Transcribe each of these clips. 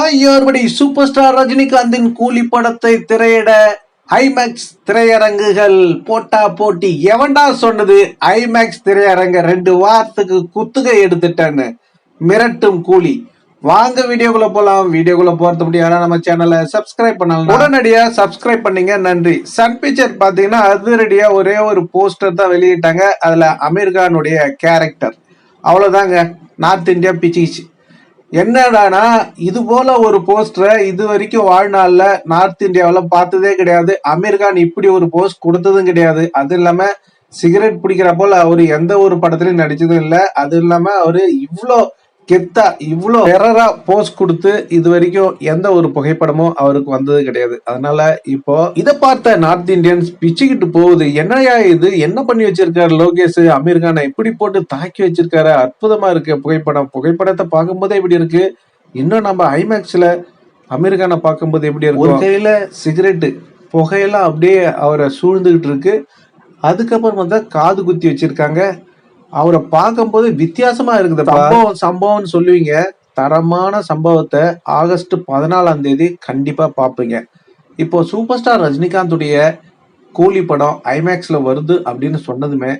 ஆகியோர்படி super star ரஜினிகாந்தின் கூலி படத்தை திரையிட ஐமேக்ஸ் திரையரங்குகள் போட்டா போட்டி எவன்டா சொன்னது? ஐமேக்ஸ் திரையரங்க ரெண்டு வாரத்துக்கு குத்துகை எடுத்துட்டேன்னு. மிரட்டும் கூலி. வாங்க வீடியோக்குள்ள போலாம். வீடியோக்குள்ள போறது முடியாது நம்ம சேனலை சப்ஸ்கிரைப் பண்ணலாம் உடனடியா சப்ஸ்கிரைப் பண்ணீங்க. நன்றி. சன் பிக்சர் பாத்தீங்கன்னா அதிரடியா ஒரே ஒரு போஸ்டர் தான் வெளியிட்டாங்க. அதுல அமீர்கானுடைய கேரக்டர் அவ்வளவுதாங்க. நார்த் இந்தியா பிச்சிச்சு என்னடானா இது போல ஒரு போஸ்டரை இது வரைக்கும் வாழ்நாள்ல நார்த் இந்தியாவில் பார்த்ததே கிடையாது. அமீர் கான் இப்படி ஒரு போஸ்ட் கொடுத்ததும் கிடையாது. அது இல்லாம சிகரெட் பிடிக்கிற போல் அவர் எந்த ஒரு படத்துலயும் நடிச்சதும் இல்லை. அது இல்லாம அவரு இவ்வளோ கெத்தா இவ்வளோ டெரரா போஸ் கொடுத்து இது வரைக்கும் எந்த ஒரு புகைப்படமும் அவருக்கு வந்தது கிடையாது. அதனால இப்போ இதை பார்த்த நார்த் இந்தியன்ஸ் பிச்சுக்கிட்டு போகுது. என்னையா இது? என்ன பண்ணி வச்சிருக்காரு லோகேஷ்? அமீர் கானை இப்படி போட்டு தாக்கி வச்சிருக்காரு. அற்புதமா இருக்கு புகைப்படம். புகைப்படத்தை பார்க்கும்போதே இப்படி இருக்கு? இன்னும் நம்ம ஐமேக்ஸ்ல அமீர் கானை பார்க்கும்போது எப்படி இருக்கு ஒரு கையில சிகரெட்டு புகையெல்லாம் அப்படியே அவரை சூழ்ந்துகிட்டு இருக்கு. அதுக்கப்புறம் வந்து காது குத்தி வச்சிருக்காங்க. அவரை பார்க்கும்போது வித்தியாசமா இருக்குது சம்பவம் சம்பவம்னு சொல்லுவீங்க. தரமான சம்பவத்தை ஆகஸ்ட் பதினாலாம் தேதி கண்டிப்பா பார்ப்பீங்க. இப்போ சூப்பர் ஸ்டார் ரஜினிகாந்துடைய கூலி படம் ஐமேக்ஸ்ல வருது அப்படின்னு சொன்னதுமே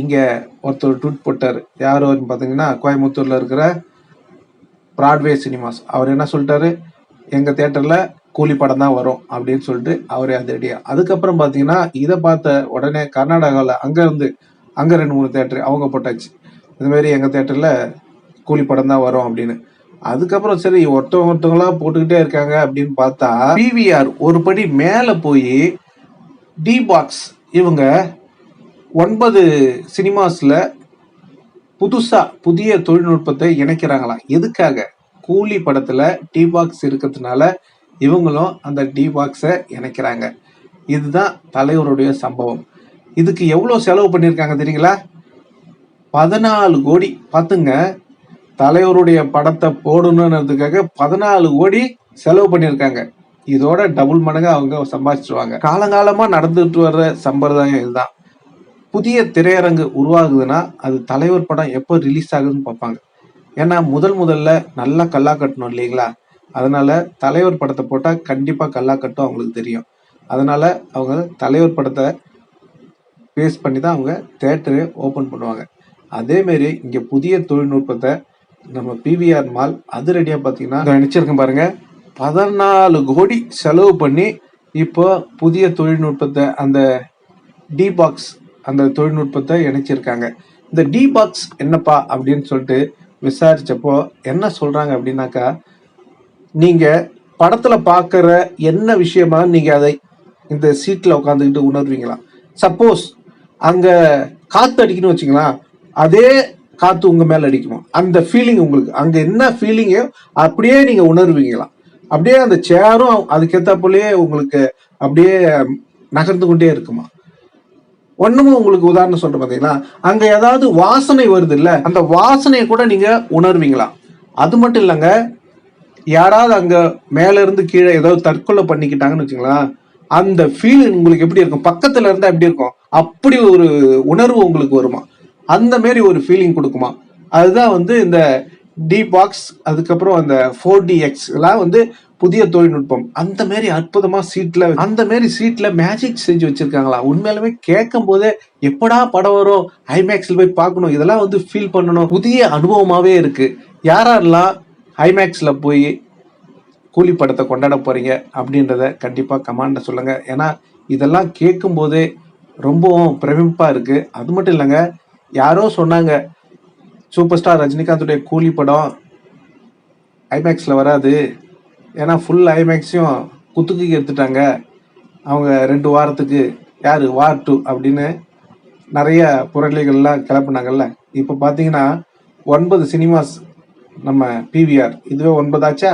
இங்க ஒருத்தர் ட்வீட் போட்டார். யார் பார்த்தீங்கன்னா கோயம்புத்தூர்ல இருக்கிற பிராட்வே சினிமாஸ். அவர் என்ன சொல்லிட்டாரு? எங்க தேட்டர்ல கூலி படம் தான் வரும் அப்படின்னு சொல்லிட்டு அவரே அதிரடியா அதுக்கப்புறம் பாத்தீங்கன்னா இதை பார்த்த உடனே கர்நாடகாவில் அங்க இருந்து அங்கே ரெண்டு மூணு தேட்டர் அவங்க போட்டாச்சு. இதுமாரி எங்கள் தேட்டரில் கூலி படம் தான் வரும் அப்படின்னு. அதுக்கப்புறம் சரி ஒருத்தவங்க ஒருத்தவங்களா போட்டுக்கிட்டே இருக்காங்க அப்படின்னு பார்த்தா பிவிஆர் ஒரு படி மேலே போய் டி பாக்ஸ் இவங்க ஒன்பது சினிமாஸில் புதுசாக புதிய தொழில்நுட்பத்தை இணைக்கிறாங்களாம் எதுக்காக? கூலி படத்தில் டி பாக்ஸ் இருக்கிறதுனால இவங்களும் அந்த டி பாக்ஸை இணைக்கிறாங்க. இதுதான் தலைவருடைய சம்பவம். இதுக்கு எவ்வளோ செலவு பண்ணியிருக்காங்க தெரியுங்களா? பதினாலு கோடி. பார்த்துங்க. தலைவருடைய படத்தை போடணுன்றதுக்காக பதினாலு கோடி செலவு பண்ணியிருக்காங்க. இதோட டபுள் மடங்கு அவங்க சம்பாதிச்சிருவாங்க. காலங்காலமாக நடந்துட்டு வர்ற சம்பிரதாயம் இதுதான். புதிய திரையரங்கு உருவாகுதுன்னா அது தலைவர் படம் எப்போ ரிலீஸ் ஆகுதுன்னு பார்ப்பாங்க. ஏன்னா முதல் முதல்ல நல்லா கல்லா கட்டணும் இல்லைங்களா? அதனால தலைவர் படத்தை போட்டால் கண்டிப்பாக கல்லா கட்டும் அவங்களுக்கு தெரியும். அதனால அவங்க தலைவர் படத்தை பேஸ் பண்ணி தான் அவங்க தேட்டரு ஓப்பன் பண்ணுவாங்க. அதேமாரி இங்கே புதிய தொழில்நுட்பத்தை நம்ம பிவிஆர் மால் அதிரடியாக பார்த்தீங்கன்னா நினச்சிருக்கேன் பாருங்க. பதினாலு கோடி செலவு பண்ணி இப்போ புதிய தொழில்நுட்பத்தை அந்த டி பாக்ஸ் அந்த தொழில்நுட்பத்தை இணைச்சிருக்காங்க. இந்த டி பாக்ஸ் என்னப்பா அப்படின்னு சொல்லிட்டு விசாரிச்சப்போ என்ன சொல்றாங்க அப்படின்னாக்கா நீங்க படத்துல பார்க்குற என்ன விஷயமா நீங்க அதை இந்த சீட்ல உட்காந்துக்கிட்டு உணர்வீங்களா சப்போஸ் அங்க காத்து அடிக்கணும்னு வச்சுக்கலாம். அதே காத்து உங்க மேல அடிக்குமா? அந்த ஃபீலிங் உங்களுக்கு. அங்க என்ன ஃபீலிங்கோ அப்படியே நீங்க உணர்வீங்களா? அப்படியே அந்த சேரும் அதுக்கேத்தாப்புலயே உங்களுக்கு அப்படியே நகர்ந்து கொண்டே இருக்குமா? ஒண்ணுமே உங்களுக்கு உதாரணம் சொல்கிறேன் பாத்தீங்களா? அங்க ஏதாவது வாசனை வருது இல்ல அந்த வாசனையை கூட நீங்க உணர்வீங்களா? அது மட்டும் இல்லைங்க யாராவது அங்க மேல இருந்து கீழே ஏதாவது தற்கொலை பண்ணிக்கிட்டாங்கன்னு வச்சுங்களா அந்த ஃபீல் உங்களுக்கு எப்படி இருக்கும்? பக்கத்துல இருந்தா எப்படி இருக்கும்? அப்படி ஒரு உணர்வு உங்களுக்கு வருமா? அந்த மாரி ஒரு ஃபீலிங் கொடுக்குமா? அதுதான் வந்து இந்த டி பாக்ஸ் அதுக்கப்புறம் அந்த ஃபோர் டி எக்ஸ் எல்லாம் வந்து புதிய தொழில்நுட்பம். அந்த மாரி அற்புதமா சீட்ல அந்த மாரி சீட்ல மேஜிக் செஞ்சு வச்சிருக்காங்களா? உண்மையிலுமே கேட்கும் போதே எப்படா படம் வரும்? ஐமேக்ஸ்ல போய் பார்க்கணும். இதெல்லாம் வந்து ஃபீல் பண்ணணும். புதிய அனுபவமாவே இருக்கு. யாரெல்லாம் ஐமேக்ஸ்ல போய் கூலி படத்தை கொண்டாட போறீங்க அப்படின்றத கண்டிப்பா கமாண்ட சொல்லுங்க. ஏன்னா இதெல்லாம் கேட்கும் போதே ரொம்பவும் பிரமிப்பாக இருக்குது அது மட்டும் இல்லைங்க யாரோ சொன்னாங்க சூப்பர் ஸ்டார் ரஜினிகாந்துடைய கூலி படம் ஐமேக்ஸில் வராது. ஏன்னா ஃபுல் ஐமேக்ஸையும் குத்துக்கு எடுத்துட்டாங்க. அவங்க ரெண்டு வாரத்துக்கு யார் வார் டூ அப்படின்னு நிறைய புரளிகள்லாம் கிளப்புனாங்கல்ல. இப்போ பார்த்தீங்கன்னா ஒன்பது சினிமாஸ் நம்ம பிவிஆர் இதுவே ஒன்பதாச்சா?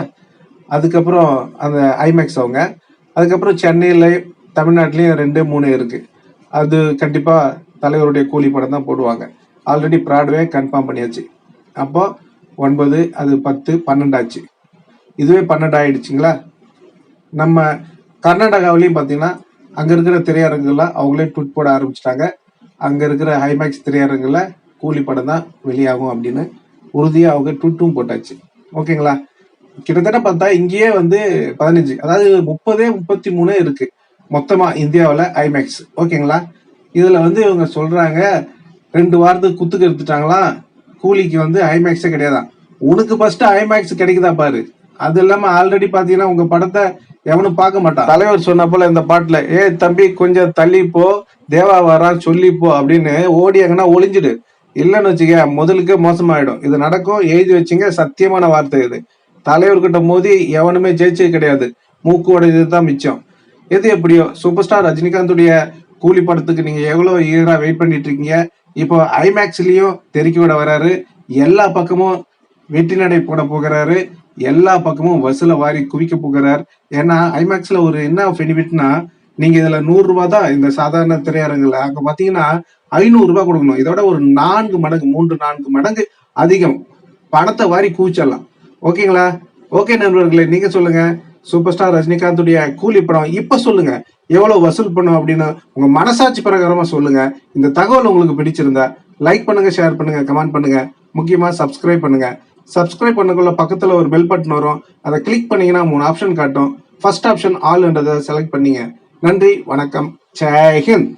அதுக்கப்புறம் அந்த ஐமேக்ஸ் அவங்க. அதுக்கப்புறம் சென்னையில் தமிழ்நாட்டிலையும் ரெண்டு மூணு இருக்குது அது கண்டிப்பாக தலைவருடைய கூலி படம் தான் போடுவாங்க. ஆல்ரெடி ப்ராட்வே கன்ஃபார்ம் பண்ணியாச்சு. அப்போ ஒன்பது அது பத்து பன்னெண்டாச்சு இதுவே பன்னெண்டு ஆயிடுச்சுங்களா? நம்ம கர்நாடகாவிலையும் பார்த்தீங்கன்னா அங்கே இருக்கிற திரையரங்குல அவங்களே ட்விட் போட ஆரம்பிச்சிட்டாங்க. அங்கே இருக்கிற ஹைமேக்ஸ் திரையரங்குகளில் கூலி படம் தான் வெளியாகும் அப்படின்னு உறுதியாக அவங்க ட்விட்டும் போட்டாச்சு. ஓகேங்களா? கிட்டத்தட்ட பார்த்தா இங்கேயே வந்து பதினஞ்சு அதாவது முப்பதே முப்பத்தி மூணு இருக்குது மொத்தமா இந்தியாவில் ஐமேக்ஸ் ஓகேங்களா? இதுல வந்து இவங்க சொல்றாங்க ரெண்டு வாரத்துக்கு குத்துக்கு எடுத்துட்டாங்களா? கூலிக்கு வந்து ஐமேக்ஸே கிடையாதான் உனக்கு ஃபர்ஸ்ட் ஐமேக்ஸ் கிடைக்குதா பாரு. அது இல்லாம ஆல்ரெடி பாத்தீங்கன்னா உங்க படத்தை எவனும் பார்க்க மாட்டான். தலைவர் சொன்ன போல இந்த பாட்டுல ஏ தம்பி கொஞ்சம் தள்ளி போ தேவா வரான் சொல்லிப்போ அப்படின்னு ஓடி எங்கன்னா ஒளிஞ்சிடு. இல்லைன்னு வச்சுக்க முதலுக்கே மோசமாயிடும். இது நடக்கும் எழுதி வச்சுங்க சத்தியமான வார்த்தை இது. தலைவர்கிட்ட மோதி எவனுமே ஜெயிச்சது கிடையாது. மூக்கு உடையது தான் மிச்சம். எது எப்படியோ சூப்பர் ஸ்டார் ரஜினிகாந்துடைய கூலி படத்துக்கு நீங்க எவ்வளவு ஈரா வெயிட் பண்ணிட்டு இருக்கீங்க? இப்போ ஐமேக்ஸ்லயும் தெருக்கி விட வராரு. எல்லா பக்கமும் வெற்றி நடை போட போகிறாரு. எல்லா பக்கமும் வசூல வாரி குவிக்க போகிறார். ஏன்னா ஐமேக்ஸ்ல ஒரு என்ன பெனிஃபிட்னா நீங்க இதுல நூறு ரூபாய் தான் இந்த சாதாரண திரையரங்குல. அங்க பாத்தீங்கன்னா ஐநூறு ரூபாய் கொடுக்கணும். இதோட ஒரு நான்கு மடங்கு மூன்று நான்கு மடங்கு அதிகம் பணத்தை வாரி குவிச்சிடலாம். ஓகேங்களா? ஓகே நண்பர்களே நீங்க சொல்லுங்க. சூப்பர் ஸ்டார் ரஜினிகாந்துடைய கூலி படம். இப்ப சொல்லுங்க எவ்வளவு வசூல் பண்ணும் அப்படின்னு உங்க மனசாட்சி பிரகாரமா சொல்லுங்க. இந்த தகவல் உங்களுக்கு பிடிச்சிருந்தா லைக் பண்ணுங்க ஷேர் பண்ணுங்க கமெண்ட் பண்ணுங்க. முக்கியமா சப்ஸ்கிரைப் பண்ணுங்க. சப்ஸ்கிரைப் பண்ணக்குள்ள பக்கத்துல ஒரு பெல் பட்டன் வரும். அதை கிளிக் பண்ணீங்கன்னா மூணு ஆப்ஷன் காட்டும். ஃபர்ஸ்ட் ஆப்ஷன் ஆல்ன்றதை செலக்ட் பண்ணீங்க. நன்றி வணக்கம். ஜெய்ஹிந்த்